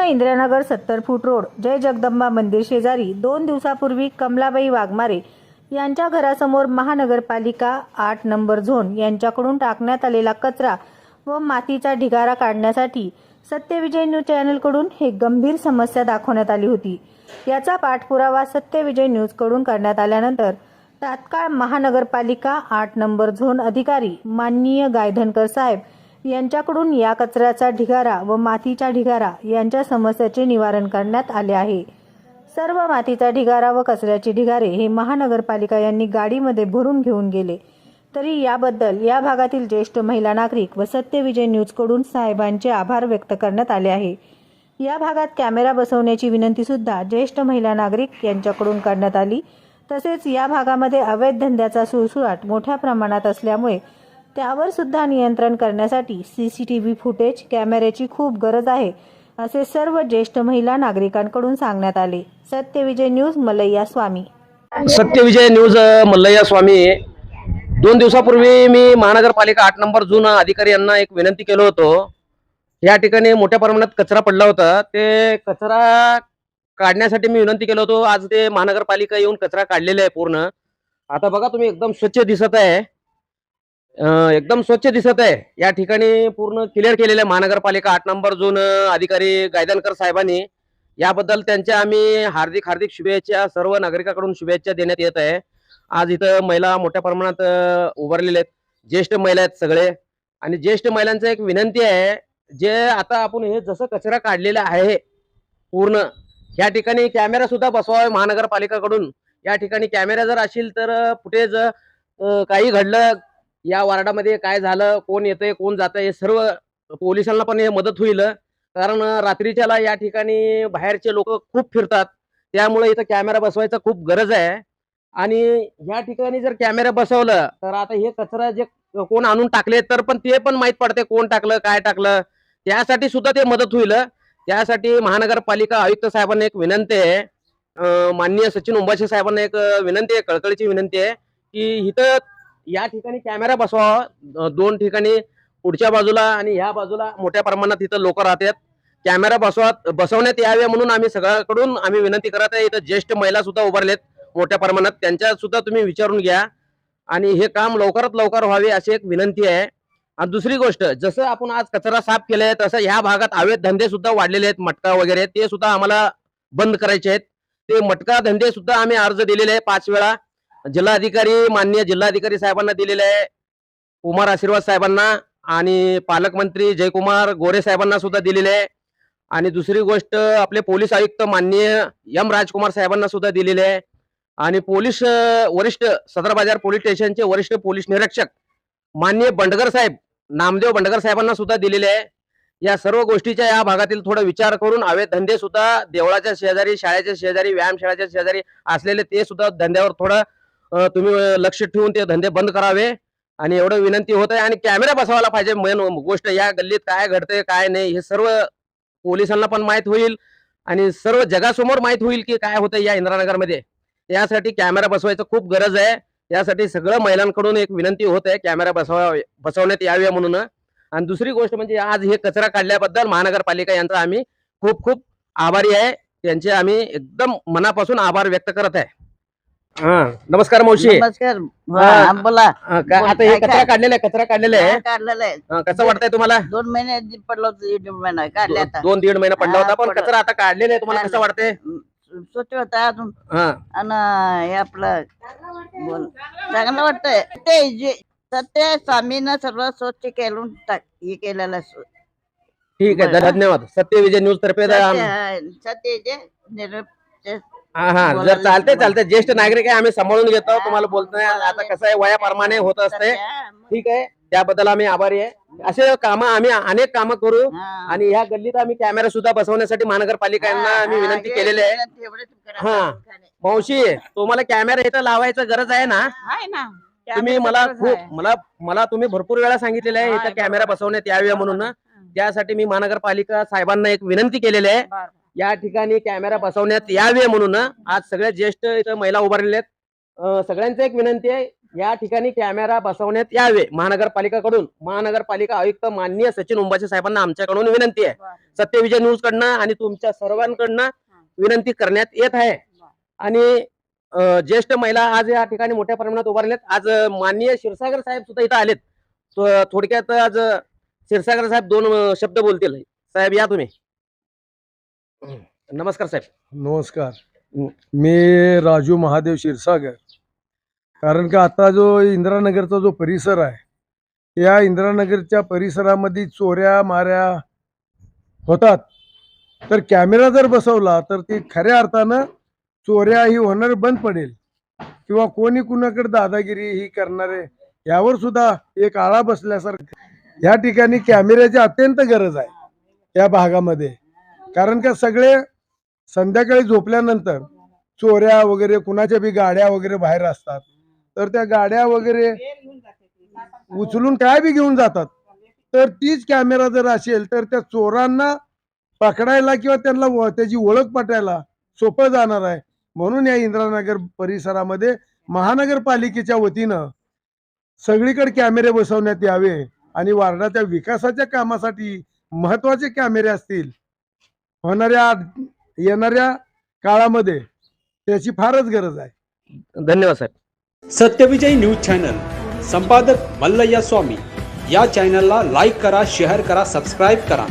कृष्ण इंदिरानगर सत्तर फूट रोड जय जगदंबा मंदिर शेजारी दोन दिवसापूर्वी कमलाबाई वाघमारे यांच्या घरासमोर महानगरपालिका आठ नंबर झोन यांच्याकडून टाकण्यात आलेला कचरा व मातीचा ढिगारा काढण्यासाठी सत्यविजय न्यूज चॅनलकडून हे गंभीर समस्या दाखवण्यात आली होती. याचा पाठपुरावा सत्यविजय न्यूजकडून करण्यात आल्यानंतर तात्काळ महानगरपालिका आठ नंबर झोन अधिकारी माननीय गायधनकर साहेब यांच्याकडून या कचऱ्याचा ढिगारा व मातीचा ढिगारा यांच्या समस्याचे निवारण करण्यात आले आहे. सर्व मातीचा ढिगारा व कचऱ्याचे ढिगारे हे महानगरपालिका यांनी गाडीमध्ये भरून घेऊन गेले. तरी याबद्दल या भागातील ज्येष्ठ महिला नागरिक व सत्यविजय न्यूजकडून साहेबांचे आभार व्यक्त करण्यात आले आहे. या भागात कॅमेरा बसवण्याची विनंतीसुद्धा ज्येष्ठ महिला नागरिक यांच्याकडून करण्यात आली. तसेच या भागामध्ये अवैध धंद्याचा सुळसुळाट मोठ्या प्रमाणात असल्यामुळे त्यावर सुद्धा नियंत्रण करण्यासाठी C C T V footage कॅमेऱ्याची खूप गरज आहे असे सर्व ज्येष्ठ महिला नागरिकांकडून सांगण्यात आले. सत्यविजय न्यूज मलय्या स्वामी. सत्यविजय न्यूज मल्लय्या स्वामी. दोन दिवसापूर्वी मी महानगरपालिका आठ नंबर जून अधिकारी यांना एक विनंती केलं होतं. या ठिकाणी मोठ्या प्रमाणात कचरा पडला होता. ते कचरा काढण्यासाठी मी विनंती केलं होतो. आज ते महानगरपालिका येऊन कचरा काढलेला आहे पूर्ण. आता बघा तुम्ही एकदम स्वच्छ दिसत आहे. एकदम स्वच्छ दिसत आहे. या ठिकाणी पूर्ण क्लिअर केलेलं आहे. महानगरपालिका आठ नंबर जून अधिकारी गायदनकर साहेबांनी याबद्दल त्यांच्या आम्ही हार्दिक हार्दिक शुभेच्छा सर्व नागरिकांकडून शुभेच्छा देण्यात येत आहे. आज इथं महिला मोठ्या प्रमाणात उभारलेल्या आहेत. ज्येष्ठ महिला आहेत सगळे. आणि ज्येष्ठ महिलांचं एक विनंती आहे जे आता आपण हे जसं कचरा काढलेला आहे पूर्ण या ठिकाणी कॅमेरा सुद्धा बसवावे महानगरपालिकाकडून. या ठिकाणी कॅमेरा जर असेल तर फुटेज काही घडलं या वार्डामध्ये काय झालं कोण येतंय कोण जातंय हे सर्व पोलिसांना पण हे मदत होईल. कारण रात्रीच्याला या ठिकाणी बाहेरचे लोक खूप फिरतात. त्यामुळे इथं कॅमेरा बसवायचा खूप गरज आहे. आणि या ठिकाणी जर कॅमेरा बसवलं तर आता हे कचरा जे कोण आणून टाकले तर पण ते पण माहीत पडते कोण टाकलं काय टाकलं. त्यासाठी सुद्धा ते मदत होईल. त्यासाठी महानगरपालिका आयुक्त साहेबांना एक विनंती आहे. माननीय सचिन उंबाशे साहेबांना एक विनंती आहे कळकळीची विनंती आहे की इथं या ठिकाणी कॅमेरा बसवावा दोन ठिकाणी पुढच्या बाजूला आणि ह्या बाजूला मोठ्या प्रमाणात इथं लोक राहतात. कॅमेरा बसवा बसवण्यात यावे म्हणून आम्ही सगळ्याकडून आम्ही विनंती करत आहे. इथं ज्येष्ठ महिला सुद्धा उभारलेत मोठ्या प्रमाणात. त्यांच्या सुद्धा तुम्ही विचारून घ्या. आणि हे काम लवकरात लवकर व्हावे अशी एक विनंती आहे. आणि दुसरी गोष्ट जसं आपण आज कचरा साफ केलाय तसं ह्या भागात अवैध धंदे सुद्धा वाढलेले आहेत. मटका वगैरे ते सुद्धा आम्हाला बंद करायचे आहेत. ते मटका धंदे सुद्धा आम्ही अर्ज दिलेले आहे पाच वेळा. जिल्हाधिकारी माननीय जिल्हाधिकारी साहेबांना दिलेले आहे. कुमार आशीर्वाद साहेबांना आणि पालकमंत्री जयकुमार गोरे साहेबांना सुद्धा दिलेले आहे. आणि दुसरी गोष्ट आपले पोलीस आयुक्त माननीय एम राजकुमार साहेबांना सुद्धा दिलेले आहे. आणि पोलीस वरिष्ठ सदर बाजार पोलीस स्टेशनचे वरिष्ठ पोलीस निरीक्षक माननीय बंडगर साहेब नामदेव बंडगर साहेबांना सुद्धा दिलेले आहे. या सर्व गोष्टीच्या या भागातील थोडा विचार करून अवैध धंदे सुद्धा देवळाच्या शेजारी शाळेच्या शेजारी व्यायामशाळेच्या शेजारी असलेले ते सुद्धा धंद्यावर थोडं तुम्ही लक्ष ठेवून ते धंदे बंद करावे. आणि एवढं विनंती होत आहे आणि कॅमेरा बसवायला पाहिजे. मेन गोष्ट या गल्लीत काय घडतंय काय नाही हे सर्व पोलिसांना पण माहीत होईल. आणि सर्व जगासमोर माहीत होईल की काय होतंय या इंद्रानगरमध्ये. यासाठी कॅमेरा बसवायचं खूप गरज आहे. यासाठी सगळं महिलांकडून एक विनंती होत आहे कॅमेरा बसवा बसवण्यात यावे म्हणून. आणि दुसरी गोष्ट म्हणजे आज हे कचरा काढल्याबद्दल महानगरपालिका यांचा आम्ही खूप खूप आभारी आहे. त्यांचे आम्ही एकदम मनापासून आभार व्यक्त करत आहे. हा. नमस्कार मावशी. नमस्कार. हा. हा, बोला. हा, काय- आता हे कचरा काढलेला आहे कचरा काढलेला आहे. काय काढलेलं आहे. हा, कसं वाटतंय तुम्हाला? दोन महिने पडलं होतं दीड महिना काढले आता. दोन दीड महिना पडला हा, होता पण पडला. कचरा आता काढलेला आहे तुम्हाला कसं काढला. वाटतंय स्वच्छ होता अजून. हा. आणि हे आपलं बोल. चांगलं वाटतंय. ते जे सत्य स्वामीनं सर्व स्वच्छ केलं टाक हे केलेलं आहे. ठीक आहे बरं. धन्यवाद. सत्यविजय न्यूज तर्फे सत्य. सत्य जे निरोप ते हा हा जर चालते. चालते ज्येष्ठ नागरिक आहे आम्ही सांभाळून घेतो तुम्हाला बोलतोय आता बोलायला. कसं आहे वयाप्रमाणे होत असते ठीक आहे त्याबद्दल आम्ही आभारी आहे असे कामं आम्ही अनेक कामं करू. आणि ह्या गल्लीत आम्ही कॅमेरा सुद्धा बसवण्यासाठी महानगरपालिका यांना हा, आम्ही विनंती केलेली आहे. हा. मावशी तुम्हाला कॅमेरा इथं लावायचं गरज आहे ना तुम्ही मला खूप. मला मला तुम्ही भरपूर वेळा सांगितलेलं आहे इथं. कॅमेरा बसवण्यात यावे म्हणून. त्यासाठी मी महानगरपालिका साहेबांना एक विनंती केलेली आहे. या ठिकाणी कॅमेरा बसवण्यात यावे म्हणून आज सगळ्यात ज्येष्ठ इथं महिला उभारलेल्या आहेत. सगळ्यांचं एक विनंती आहे या ठिकाणी कॅमेरा बसवण्यात यावे. महानगरपालिकाकडून महानगरपालिका आयुक्त माननीय सचिन उंबाचे साहेबांना आमच्याकडून विनंती आहे. सत्यविजय न्यूज कडनं आणि तुमच्या सर्वांकडनं विनंती करण्यात येत आहे. आणि ज्येष्ठ महिला आज या ठिकाणी मोठ्या प्रमाणात उभारल्यात आज माननीय क्षीरसागर साहेब सुद्धा इथं आलेत. थोडक्यात आज क्षीरसागर साहेब दोन शब्द बोलतील. साहेब या तुम्ही. नमस्कार साहेब. नमस्कार. मी राजू महादेव क्षीरसागर. कारण का आता जो इंदिरानगरचा जो परिसर आहे या इंदिरानगरच्या परिसरामध्ये चोऱ्या माऱ्या होतात. तर कॅमेरा जर बसवला तर ती खऱ्या अर्थानं चोऱ्या ही होणार बंद पडेल. किंवा कोणी कुणाकडे दादागिरी ही करणारे यावर सुद्धा एक आळा बसल्यासारखं. या ठिकाणी कॅमेऱ्याची अत्यंत गरज आहे या भागामध्ये. कारण का सगळे संध्याकाळी झोपल्यानंतर चोऱ्या वगैरे कुणाच्या बी गाड्या वगैरे बाहेर असतात. तर त्या गाड्या वगैरे उचलून काय बी घेऊन जातात. तर तीच कॅमेरा जर असेल तर त्या चोरांना पकडायला किंवा त्यांना व- त्याची ओळख पटायला सोपं जाणार आहे. म्हणून या इंदिरानगर परिसरामध्ये महानगरपालिकेच्या वतीनं सगळीकडे कॅमेरे बसवण्यात यावे आणि वार्डाच्या विकासाच्या कामासाठी महत्त्वाचे कॅमेरे असतील होणाऱ्या येणाऱ्या काळामध्ये त्याची फारच गरज आहे. धन्यवाद साहेब. Satyavijay news channel. संपादक मल्लय्या स्वामी. या चॅनलला लाईक करा शेअर करा सबस्क्राईब करा.